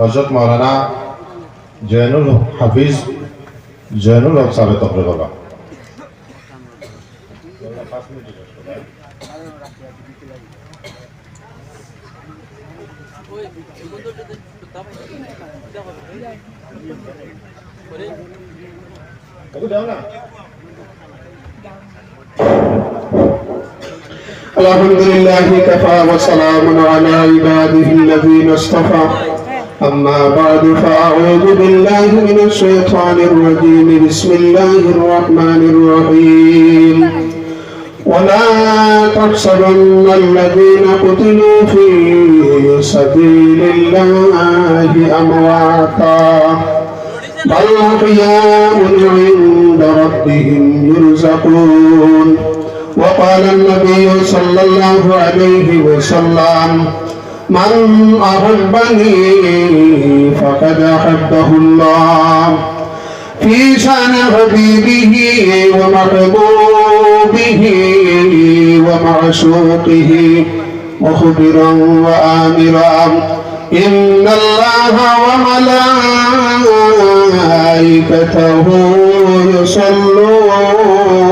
हज़रत मौलाना जैनुल हफीज जैनुल हक साहब तो तबरे बाबा। الحمد لله كفى وسلام على عباده الذين اصطفى أما بعد فأعوذ بالله من الشيطان الرجيم بسم الله الرحمن الرحيم ولا تحسبن الذين قتلوا في سبيل الله أمواتا. بل أحياء عند ربهم يرزقون وقال النبي صلى الله عليه وسلم من أحبني فقد أحبه الله. في شأن حبيبه ومحبوبه ومعشوقه مخبرا وآمرا إن الله وملائكته يصلون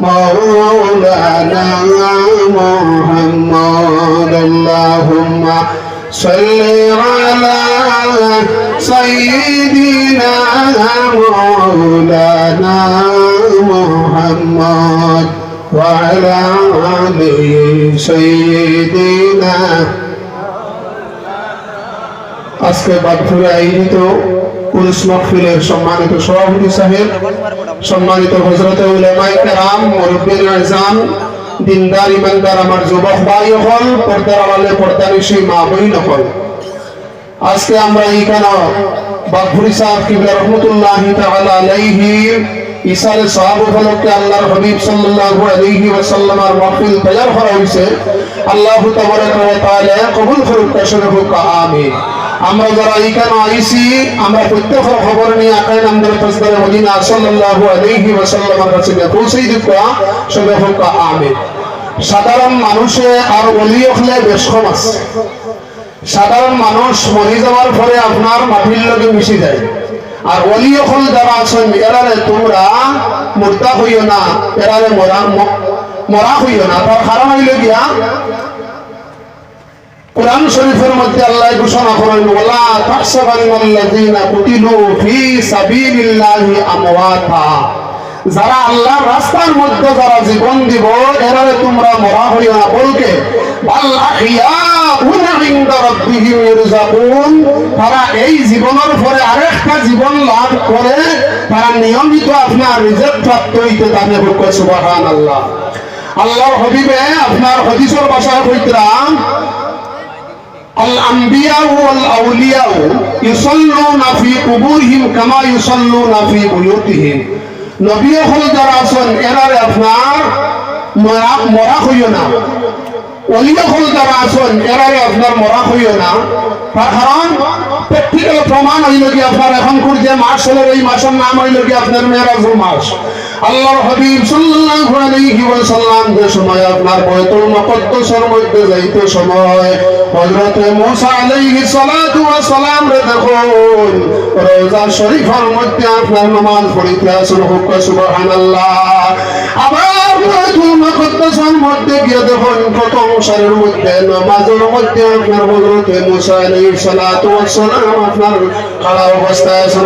مولانا محمد اللهم صل على سيدنا مولانا محمد وعلى آل سيدنا আজকে বাদপুরে আয়োজিত পুরুষ মহফিলের সম্মানিত সভাপতি সাহেব, সম্মানিত হজরত দিনদার ইমানদার আমার যুবক ভাই হল পর্দার পর্দা নিশি মা হল আজকে আমরা এইখানে সাহেব কিবলা রহমতুল্লাহ আলাইহি ইসারে সাহাব উপলক্ষে আল্লাহর সাল্লাল্লাহু আলাইহি মাহফিল তৈয়ার করা হয়েছে আল্লাহ তাবারাকা ওয়া তাআলা কবুল করুক তাশরফুক আমিন। আমরা যারা এইখানে আইছি, আমরা প্রত্যেকের খবর নিয়ে আকাই নামদার তসদারে মদিনা সাল্লাল্লাহু আলাইহি ওয়াসাল্লামের কাছে পৌঁছে পৌঁছেই দিব সদফুক আমিন। সাধারণ মানুষে আর ওলি হলে বেশ কম আছে। সাধারণ মানুষ মরি যাওয়ার পরে আপনার মাটির লগে মিশে যায়। আর অলি হল যারা আছেন, এরারে তোমরা মোর্তা হইও না, এরারে মরা মরা হইও না। তার কারণ হইল গিয়া কোরআন শরীফের মধ্যে আল্লাহ ঘোষণা করেন, ওয়ালা তাহসাবান্নাল্লাযীনা কুতিলু ফি সাবিলিল্লাহি আমওয়াতা। যারা আল্লাহর রাস্তার মধ্যে যারা জীবন দিব এরারে তোমরা মরা হইও না বলকে তারা এই জীবনের পরে আরেকটা জীবন লাভ করে, তারা নিয়মিত আপনার রিজেক্ট প্রাপ্ত হইতে তাকে সুবহানাল্লাহ। আল্লাহর হবিবে আপনার হদিসের ভাষায় কইতরাম الأنبياء والأولياء يصلون في قبورهم كما يصلون في بيوتهم নবী হল যারা আছেন এরারে আপনার মরা মরা হইও না অলিয়া হল যারা আছেন এরারে আপনার মরা হইও না তার কারণ প্র্যাকটিক্যাল প্রমাণ হইল কি আপনার এখনকার যে মাস হলো এই মাসের নাম হইল কি আপনার মেয়েরাজুল মাস আল্লাহর হাবিব সাল্লাল্লাহু আলাইহি ওয়াসাল্লাম যে সময় আপনার বয়তুল মুকদ্দাসের মধ্যে যাইতে সময় হযরত মুসা আলাইহিস সালাতু সালাম রে দেখুন রোজা শরীফের মধ্যে আপনার নামাজ পড়িতে আসুন, হুক সুবহানাল্লাহ। আবার বয়তুল মুকদ্দাসের মধ্যে দেখুন প্রথম সারির মধ্যে, নামাজের মধ্যে আপনার হযরত মুসা আলাইহিস সালাতু ওয়াস সালাম আপনার খাড়া অবস্থায় আসুন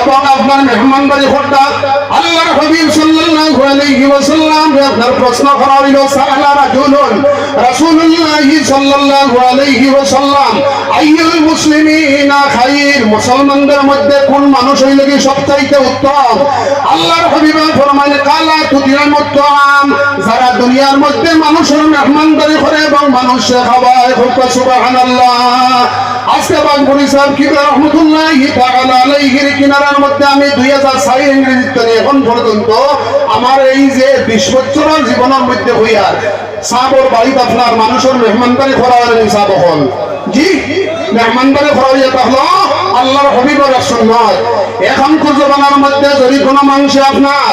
এবং আপনার মেহমানদারি করতা আল্লাহর হাবিব সাল্লাল্লাহু আলাইহি ওয়াসাল্লাম আপনার প্রশ্ন করা হইল সাআলা রাজুলুন, রাসূলুল্লাহ সাল্লাল্লাহু আলাইহি ওয়াসাল্লাম, আইয়ুল মুসলিমিনা খাইর, মুসলমানদের মধ্যে কোন মানুষ হইল কি সবচাইতে উত্তম? আল্লাহর হাবিব ফরমাইলে, কালা তুদিয়ামুত তাআম যারা দুনিয়ার মধ্যে মানুষের মেহমানদারি করে এবং মানুষকে খাওয়ায় খুব সুবহানাল্লাহ। আজকে বাগবুড়ি সাহেব কিবলা রহমতুল্লাহি আলাইহির কিনারার মধ্যে আমি 2006 ইংরেজিতে নিয়ে এখন পর্যন্ত আমার এই যে 20 বছরের জীবনের মধ্যে হইয়ার সাবর বাড়িতে আপনার মানুষের মেহমানদারি করা হলেন হল জি, মেহমানদারি করা হইয়া আল্লাহর হবিবর সুন্নত। এখনকার জমানার মধ্যে যদি কোনো মানুষে আপনার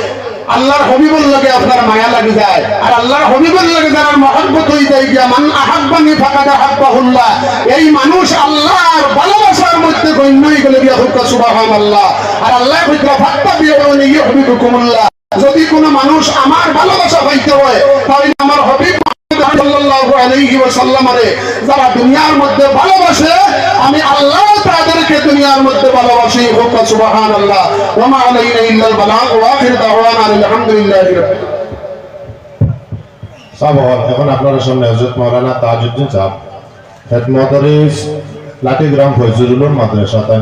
আল্লাহর হবিবুল লাগে আপনার মায়া লাগি যায়। আর আল্লাহর হবিবুল লাগে যারা মহব্বত হয়ে যায়, গিয়া মান আহাব্বানি ফাকাদা হাব্বাহুল্লাহ। এই মানুষ আল্লাহর ভালোবাসার মধ্যে গণ্য হয়ে গেলে গিয়া হুক্কা সুবহানাল্লাহ। আর আল্লাহ কইরা ফাত্তা বিয়ুনি ইউহিবুকুমুল্লাহ। যদি কোনো মানুষ আমার ভালোবাসা পাইতে হয়, তাহলে আমার হবিব সাল্লাল্লাহু আলাইহি ওয়াসাল্লামরে যারা দুনিয়ার মধ্যে ভালোবাসে, আমি আল্লাহ তাদেরকে দুনিয়ার মধ্যে ভালোবাসি, হোক সুবহানাল্লাহ। ওয়া মা আলাইনা ইল্লাল বালাগ, ওয়া আখির দাওয়ানা আলহামদুলিল্লাহি রাব্বিল এখন আপনার সামনে হজরত মৌলানা তাজউদ্দিন সাহেব হেড মদারিস লাঠিগ্রাম ফয়জুরুল মাদ্রাসা তাইন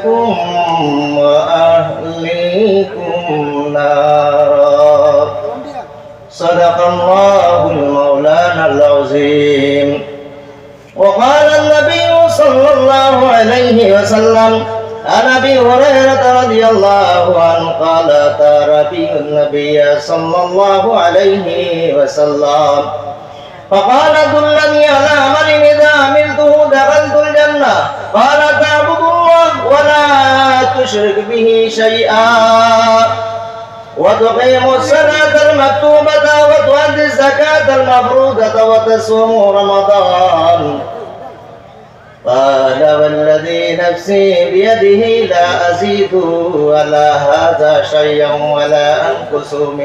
أنفسكم وأهليكم نارا صدق الله المولانا العظيم وقال النبي صلى الله عليه وسلم عن ابي هريره رضي الله عنه قال اتى ربي النبي صلى الله عليه وسلم فقال دلني على عمل اذا عملته دخلت الجنه قال تعبد الله ولا تشرك به شيئا. وتقيم الصلاة المكتوبة وتؤدي الزكاة المفروضة وتصوم رمضان. قال والذي نفسي بيده لا أزيد على هذا شيئا ولا أنقص منه.